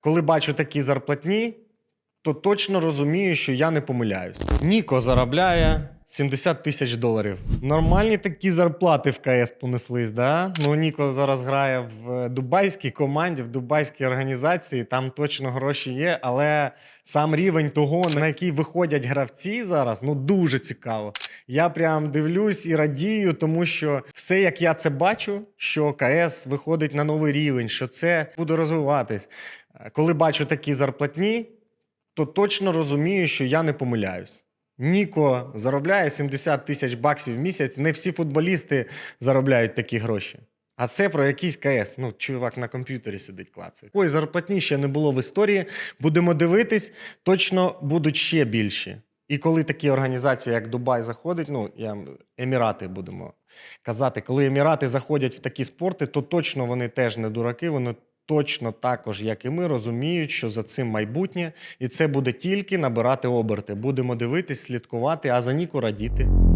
Коли бачу такі зарплатні, то точно розумію, що я не помиляюсь. Ніко заробляє 70 тисяч доларів. Нормальні такі зарплати в КС понеслись, да? Ну, Ніко зараз грає в дубайській команді, в дубайській організації, там точно гроші є, але сам рівень того, на який виходять гравці зараз, ну дуже цікаво. Я прям дивлюсь і радію, тому що все, як я це бачу, що КС виходить на новий рівень, що це буде розвиватись. Коли бачу такі зарплатні, то точно розумію, що я не помиляюсь. Ніко заробляє 70 тисяч баксів в місяць. Не всі футболісти заробляють такі гроші. А це про якийсь КС. Ну, чувак на комп'ютері сидить клацає. Такої зарплатні ще не було в історії. Будемо дивитись, точно будуть ще більші. І коли такі організації, як Дубай, заходять, ну я Емірати будемо казати, коли Емірати заходять в такі спорти, то точно вони теж не дураки, вони точно також, як і ми, розуміють, що за цим майбутнє, і це буде тільки набирати оберти. Будемо дивитись, слідкувати, а за Ніку радіти.